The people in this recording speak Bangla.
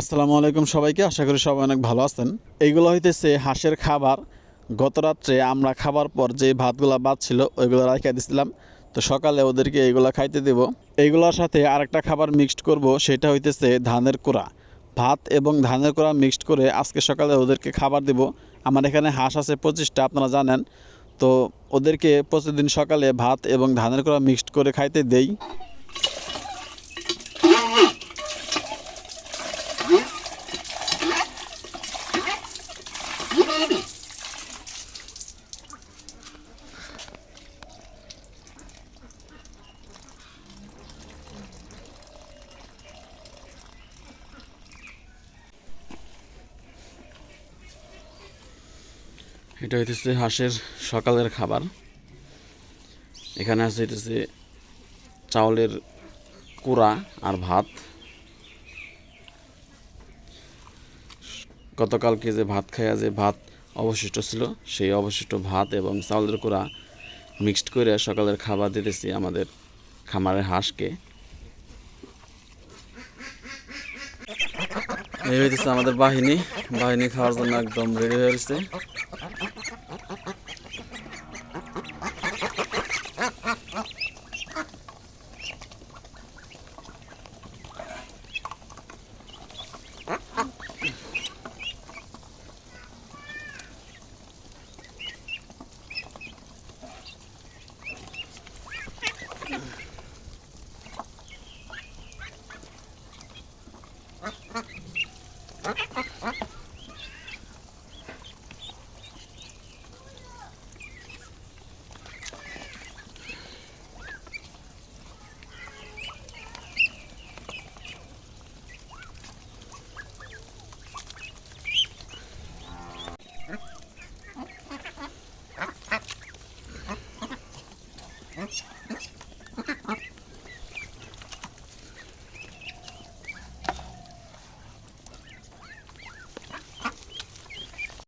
আসসালামু আলাইকুম সবাইকে, আশা করি সবাই অনেক ভালো আছেন। এইগুলো হইতেছে হাঁসের খাবার। গত রাত্রে আমরা খাবার পর যে ভাতগুলো বাদ ছিল, ওইগুলো রাখা দিছিলাম। তো সকালে ওদেরকে এইগুলো খাইতে দেব। এইগুলোর সাথে আরেকটা খাবার মিক্সড করব, সেটা হইতেছে ধানের কোড়া। ভাত এবং ধানের কোড়া মিক্সড করে আজকে সকালে ওদেরকে খাবার দেব। আমার এখানে হাঁস আছে পঁচিশটা, আপনারা জানেন। তো ওদেরকে প্রতিদিন সকালে ভাত এবং ধানের কোড়া মিক্সড করে খাইতে দেই। এটা হইতেছে হাঁসের সকালের খাবার। এখানে আছে হইতেছে চাউলের কুড়া আর ভাত। গতকালকে যে ভাত খাইয়া যে ভাত অবশিষ্ট ছিল, সেই অবশিষ্ট ভাত এবং চাউলের কুড়া মিক্সড করে সকালের খাবার দিতেছি আমাদের খামারের হাঁসকে। এই হইতেছে আমাদের বাহিনী। বাহিনী খাওয়ার জন্য একদম রেডি হয়ে Ha ha ha.